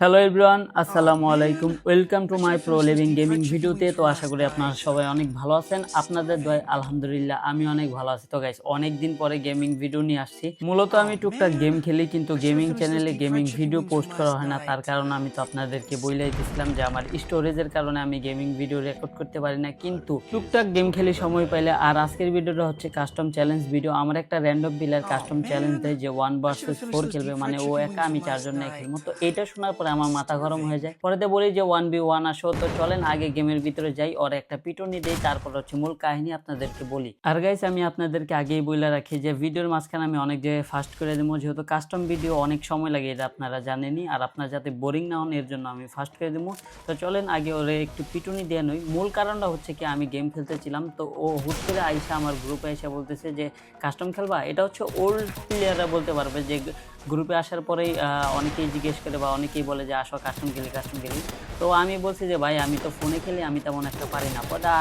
Hello everyone আসসালামু আলাইকুম welcome to my pro living gaming ভিডিওতে তো আশা করি আপনারা সবাই অনেক ভালো আছেন। আপনাদের দয় আলহামদুলিল্লাহ আমি অনেক ভালো আছি। তো গাইস অনেক দিন পরে গেমিং ভিডিও নিয়ে আসছি। মূলত আমি টুকটাক গেম খেলি, কিন্তু গেমিং চ্যানেলে গেমিং ভিডিও পোস্ট করা হয় না। তার কারণে আমি তো আপনাদেরকে বইলাই দিয়েছিলাম যে আমার স্টোরেজের কারণে আমি গেমিং ভিডিও রেকর্ড করতে পারি না। কিন্তু টুকটাক গেম খেলি সময় পাইলে, আর আজকের ভিডিওটা হচ্ছে কাস্টম চ্যালেঞ্জ ভিডিও আমার একটা র্যান্ডম প্লেয়ার কাস্টম চ্যালেঞ্জ দেয় যে ওয়ান ভার্সেস ফোর খেলবে। মানে ও একা আমি চারজন নিয়ে খেলব। তো এটা শোনার আমার মাথা গরম হয়ে যায়। পরেতে বলি যে ওয়ান বি ওয়ান আসো তো চলেন আগে গেমের ভিতরে যাই ওর একটা পিটনি দেই তারপর হচ্ছে মূল কাহিনী আপনাদেরকে বলি। আর গাইস আমি আপনাদেরকে আগেই বলে রাখি যে ভিডিওর মাঝখানে আমি অনেক জায়গায় ফাস্ট করে দেবো যেহেতু কাস্টম ভিডিও অনেক সময় লাগে এটা আপনারা জানেনই আর আপনার যাতে বোরিং না হন এর জন্য আমি ফাস্ট করে দেবো। তো চলেন আগে ওরে একটু পিটুনি দিয়ে নই। মূল কারণটা হচ্ছে কি আমি গেম খেলতেছিলাম তো ও হুট করে আইসা আমার গ্রুপে এসে বলতেছে যে কাস্টম খেলবা? এটা হচ্ছে ওল্ড প্লেয়াররা বলতে পারবে যে গ্রুপে আসার পরেই অনেকেই জিজ্ঞেস করে বা অনেকেই বলে যে, আসো কাস্টম খেলি কাস্টম খেলি তো আমি বলছি যে, ভাই, আমি তো ফোনে খেলি, আমি তেমন একটা পারি না। পদা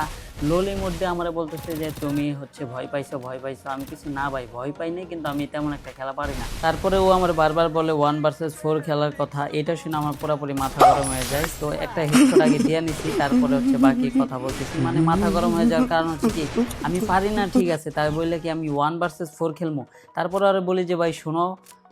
লোলের মধ্যে আমরা বলতেছে যে, তুমি হচ্ছে ভয় পাইছো ভয় পাইছো। আমি কিছু, না ভাই, ভয় পাই নাই, কিন্তু আমি তেমন একটা খেলা পারি না। তারপরে ও আমার বারবার বলে ওয়ান ভার্সেস ফোর খেলার কথা। এটা শুনে আমার পুরোপুরি মাথা গরম হয়ে যায়। তো একটা হেডশট আগে দিয়ে নিছি, তারপরে হচ্ছে বাকি কথা বলতেছি। মানে মাথা গরম হয়ে যাওয়ার কারণ হচ্ছে কি, আমি পারি না, ঠিক আছে। তাই বললে কি, আমি ওয়ান ভার্সেস ফোর খেলব তারপরে আর বলি যে, ভাই, শোনো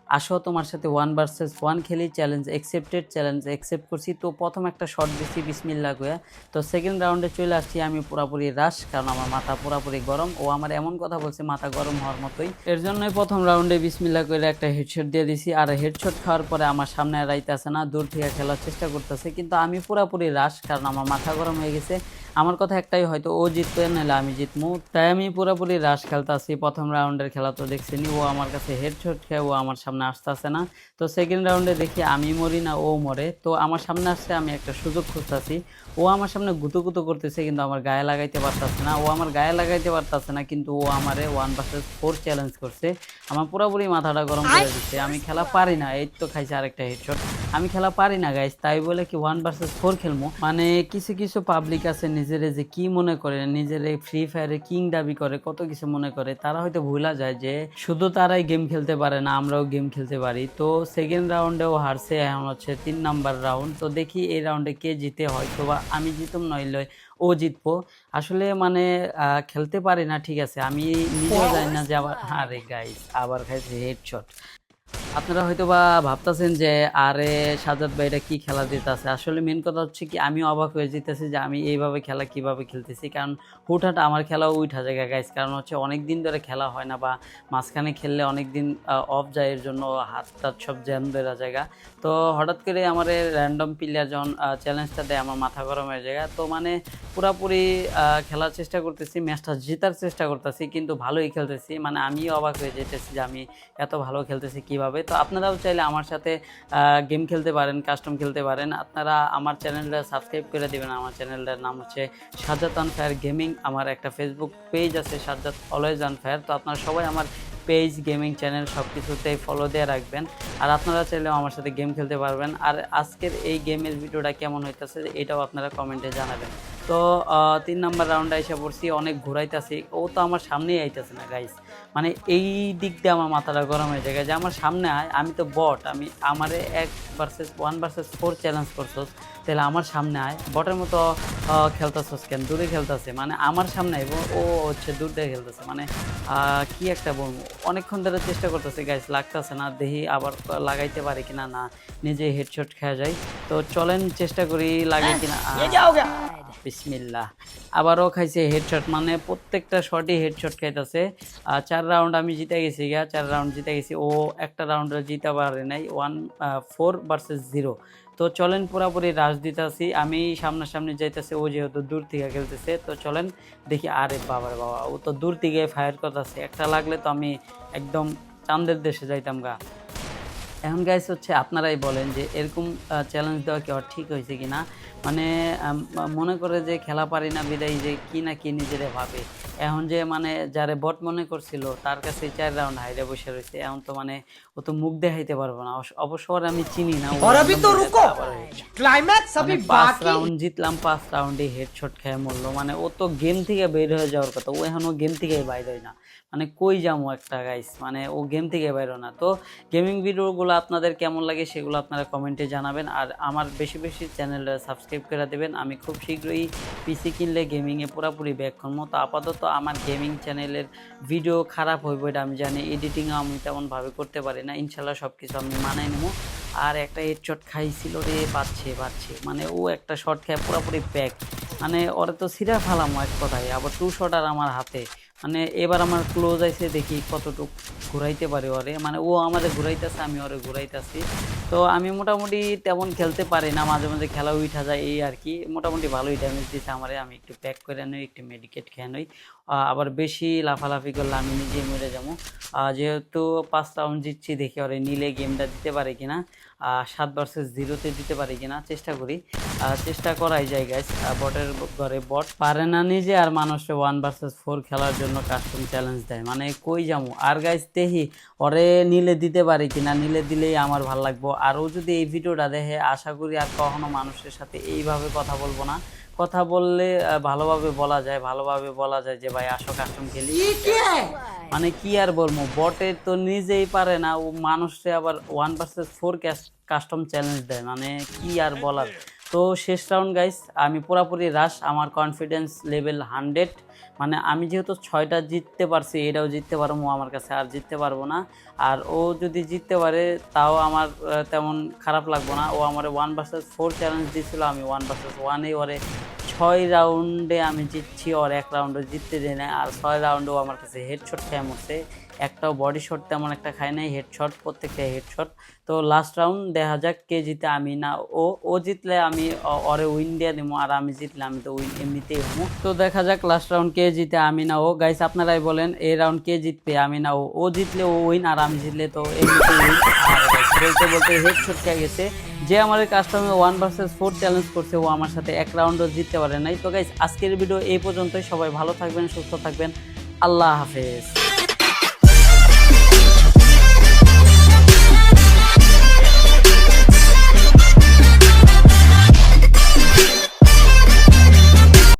আসো তোমার সাথে ওয়ান ভার্সেস ওয়ান খেলি চ্যালেঞ্জ অ্যাকসেপ্টেড চ্যালেঞ্জ অ্যাকসেপ্ট করছি। তো প্রথম একটা শট দিছি বিসমিল্লা গোয়া তো সেকেন্ড রাউন্ডে চলে আসছি আমি পুরাপুরি রাশ কারণ আমার মাথা পুরাপুরি গরম। ও আমার এমন কথা বলছে, মাথা গরম হওয়ার মতোই। এর জন্যই প্রথম রাউন্ডে বিসমিল্লা করে একটা হেডশট দিয়ে দিছি। আর হেডশট খাওয়ার পরে আমার সামনে আর আইতাছে না, দূর থেকে খেলার চেষ্টা করতেছে। কিন্তু আমি পুরাপুরি রাশ কারণ আমার মাথা গরম হয়ে গেছে। আমার কথা একটাই, হয়তো ও জিতবে, নাহলে আমি জিতবো তাই আমি পুরোপুরি রাশ খেলতেছি। প্রথম রাউন্ডের খেলা তো দেখছিনি ও আমার কাছে হেড ছোট খেয়ে ও আমার সামনে আসতেছে না। তো সেকেন্ড রাউন্ডে দেখি আমি মরি না, ও মরে। তো আমার সামনে আসছে আমি একটা সুযোগ খুঁজতেছি। ও আমার সামনে গুতো গুতো করতেছে কিন্তু আমার গায়ে লাগাইতে পারতেছে না। ও আমার গায়ে লাগাইতে পারতেছে না কিন্তু ও আমারে ওয়ান ভার্সেস ফোর চ্যালেঞ্জ করছে। আমার পুরোপুরি মাথাটা গরম করে দিচ্ছে। আমি খেলা পারি না এই তো খাইছে আরেকটা হেডশট আমি খেলা পারি না গাইস তাই বলে কি ওয়ান ভার্সেস ফোর খেলব মানে কিছু কিছু পাবলিক আছে নিজেরে যে কি মনে করে নিজেরে ফ্রি ফায়ারে কিং দাবি করে কত কিছু মনে করে। তারা হয়তো ভুলা যায় যে শুধু তারাই গেম খেলতে পারে না আমরাও গেম খেলতে পারি। তো সেকেন্ড রাউন্ডেও হারছে এখন হচ্ছে তিন নাম্বার রাউন্ড তো দেখি এই রাউন্ডে কে জিতে হয়তো বা আমি জিতুম নইলে ও জিতবো। আসলে মানে আহ, খেলতে পারি না ঠিক আছে। আমি নিজেও জানি না যে আবার আরে গাইস আবার খাইছে হেডশট আপনারা হয়তো বা ভাবতেছেন যে, আরে সাজাদ ভাই এটা কি খেলা দিতেছে? আসলে মেন কথা হচ্ছে কি আমি অবাক হয়ে যেতেছি যে আমি এইভাবে খেলা কীভাবে খেলতেছি। কারণ হুটহাট আমার খেলাও উঠা জায়গা গাইস কারণ হচ্ছে অনেক দিন ধরে খেলা হয় না বা মাঝখানে খেললে অনেক দিন অফ যায় এর জন্য হাত টাত সব জ্যাম ধরা জায়গা। তো হঠাৎ করে আমার র্যান্ডম প্লেয়ার যখন চ্যালেঞ্জটা দেয় আমার মাথা গরম হয়ে যায়। তো মানে পুরাপুরি খেলার চেষ্টা করতেছি ম্যাচটা জেতার চেষ্টা করতেছি, কিন্তু ভালোই খেলতেছি। মানে আমিও অবাক হয়ে যেতেছি যে আমি এত ভালো খেলতেছি কীভাবে। তো আপনারাও চাইলে আমার সাথে গেম খেলতে পারেন কাস্টম খেলতে পারেন। আপনারা আমার চ্যানেলটা সাবস্ক্রাইব করে দিবেন। আমার চ্যানেলটার নাম হচ্ছে সাজ্জাদ আনফায়ার গেমিং। আমার একটা ফেসবুক পেজ আছে সাজ্জাদ অলওয়েজ আনফায়ার তো আপনারা সবাই আমার পেজ গেমিং চ্যানেল সব কিছুতেই ফলো দিয়ে রাখবেন। আর আপনারা চাইলেও আমার সাথে গেম খেলতে পারবেন। আর আজকের এই গেমের ভিডিওটা কেমন হইতেছে, এটাও আপনারা কমেন্টে জানাবেন। তো তিন নাম্বার রাউন্ডে এসে পড়ছি, অনেক ঘুরাইতেছি। ও তো আমার সামনেই আইতেছে না গাইস মানে এই দিক দিয়ে আমার মাথাটা গরম হয়ে যায়। যে আমার সামনে আয় আমি তো বট আমি আমারে এক versus one versus four challenge করছোস তাহলে আমার সামনে আয়। বটের মতো খেলতেছস কেন? দূরে খেলতেছে। মানে আমার সামনে আইব ও হচ্ছে দূর দিয়ে খেলতেছে। মানে কি একটা বলব? অনেকক্ষণ ধরে চেষ্টা করতেছে গাইস লাগতেছে না দেখি আবার লাগাইতে পারি কিনা না নিজে হেডশট খেয়া যায় তো চলেন চেষ্টা করি লাগে কিনা। বিসমিল্লাহ। আবারও খাইছে হেডশট মানে প্রত্যেকটা শটই হেডশট খাইতেছে। আর চার রাউন্ড আমি জিতে গেছি গা, চার রাউন্ড জিতে গেছি। ও একটা রাউন্ডে জিতে পারে নাই ওয়ান ফোর ভার্সেস জিরো তো চলেন পুরাপুরি রাশ দিতেছি। আমি সামনাসামনি যাইতেছে, ও যেহেতু দূর থেকে খেলতেছে, তো চলেন দেখি, আরে বাবার বাবা, ও তো দূর থেকে ফায়ার করতেছে। একটা লাগলে তো আমি একদম চান্দের দেশে যাইতাম গা। এখন গাইস হচ্ছে আপনারাই বলেন যে এরকম চ্যালেঞ্জ দেওয়া কি ঠিক হয়েছে কি না মানে মনে করে যে খেলা পারি না বিদায় যে কি না কি নিজেরে ভাবে। এখন যে মানে যারে বট মনে করছিল তার কাছে চার রাউন্ড হাইরে বসে রয়েছে। এখন তো মানে ও তো মুখ দেখাইতে পারব না। অবসর আমি চিনি না মানে পাঁচ রাউন্ড জিতলাম পাঁচ রাউন্ডে হেডশট খেয়ে মরলো। মানে ও তো গেম থেকে বের হয়ে যাওয়ার কথা। ও এখন ও গেম থেকে বাইরে হয় না। মানে কই যাব একটা গাইস মানে ও গেম থেকে বাইরে না। তো গেমিং ভিডিওগুলো আপনাদের কেমন লাগে সেগুলো আপনারা কমেন্টে জানাবেন। আর আমার বেশি বেশি চ্যানেলটা সাবস্ক্রাইব করে দেবেন। আমি খুব শীঘ্রই পিসি কিনলে গেমিংয়ে পুরোপুরি ব্যাক করব। তো আপাতত আমার গেমিং চ্যানেলের ভিডিও খারাপ হইব এটা আমি জানি। এডিটিংও আমি তেমনভাবে করতে পারি না। ইনশাল্লাহ সব কিছু আমি মানাই নেব। আর একটা হেডশট খাইছিল রে পাচ্ছে পাচ্ছে মানে ও একটা শট খেয়ে পুরোপুরি প্যাক মানে ওরা তো সিরা ফালামো এক কথায়। আবার টু শট আর আমার হাতে। মানে এবার আমার ক্লোজ আইসে দেখি কতটুকু ঘুরাইতে পারে ওরে। মানে ও আমাদের ঘুরাইতেছে, আমি ওরে ঘুরাইতেছি। তো আমি মোটামুটি তেমন খেলতে পারি না, মাঝে মাঝে খেলা উঠা যায়, এই আর কি। মোটামুটি ভালোই ড্যামেজ দিচ্ছে আমারে, আমি একটু প্যাক করে নই একটু মেডিকেট খেয়ে নই আবার বেশি লাফালাফি করলে আমি নিজে মরে যাব। যেহেতু পাঁচ রাউন্ড জিতছি, দেখি ওরে নিলে গেমটা দিতে পারে কিনা। সাত ভার্সেস জিরোতে দিতে পারি কিনা, চেষ্টা করি। চেষ্টা করাই যায় গাইস বটের ঘরে বট পারে না নিজে, আর মানুষে ওয়ান ভার্সেস ফোর খেলার জন্য কাস্টম চ্যালেঞ্জ দেয়। মানে কই যাব? আর গাইস দেখি, ওরে নিলে দিতে পারি কিনা? নিলে দিলেই আমার ভালো লাগবো। আরও যদি এই ভিডিওটা দেখে আশা করি আর কখনো মানুষের সাথে এইভাবে কথা বলব না। কথা বললে ভালোভাবে বলা যায় ভালোভাবে বলা যায় যে ভাই আসো কাস্টম খেলি। মানে কি আর বলব বটে তো নিজেই পারে না ও মানুষে আবার one percent four custom challenge দেয় মানে কি আর বলার। তো শেষ রাউন্ড গাইস আমি পুরাপুরি রাশ আমার কনফিডেন্স লেভেল হান্ড্রেড মানে আমি যেহেতু ছয়টা জিততে পারছি, এটাও জিততে পারব আমার কাছে আর জিততে পারব না। আর ও যদি জিততে পারে, তাও আমার তেমন খারাপ লাগবো না। ও আমার ওয়ান ভার্সেস ফোর চ্যালেঞ্জ দিয়েছিল আমি ওয়ান ভার্সেস ওয়ানে ওরে ছয় রাউন্ডে আমি জিতছি, ওর এক রাউন্ডে জিততে দেয় না আর ছয় রাউন্ডেও আমার কাছে হেডশট খেয়ে মরছে। একটাও বডি শট তেমন একটা খায় নাই হেডশট প্রত্যেকটা হেডশট তো লাস্ট রাউন্ড দেখা যাক কে জিতে আমি না, ও ও জিতলে আমি ওরে উইন দিয়ে দেবো আর আমি জিতলে আমি তো উইন এমনিতেই হব। তো দেখা যাক লাস্ট রাউন্ড কে জিতে আমি না, ও। গাইস আপনারাই বলেন এই রাউন্ড কে জিতবে আমি না, ও। ও জিতলে ও উইন আর আমি জিতলে তো এমনিতেই উইন বলতে বলতে হেডশট খেয়ে গেছে। যে আমাদের কাস্টমে ওয়ান ভার্সেস ফোর চ্যালেঞ্জ করছে, ও আমার সাথে এক রাউন্ডও জিততে পারে নাই। তো গাইজ আজকের ভিডিও এই পর্যন্তই। সবাই ভালো থাকবেন, সুস্থ থাকবেন। আল্লাহ হাফেজ।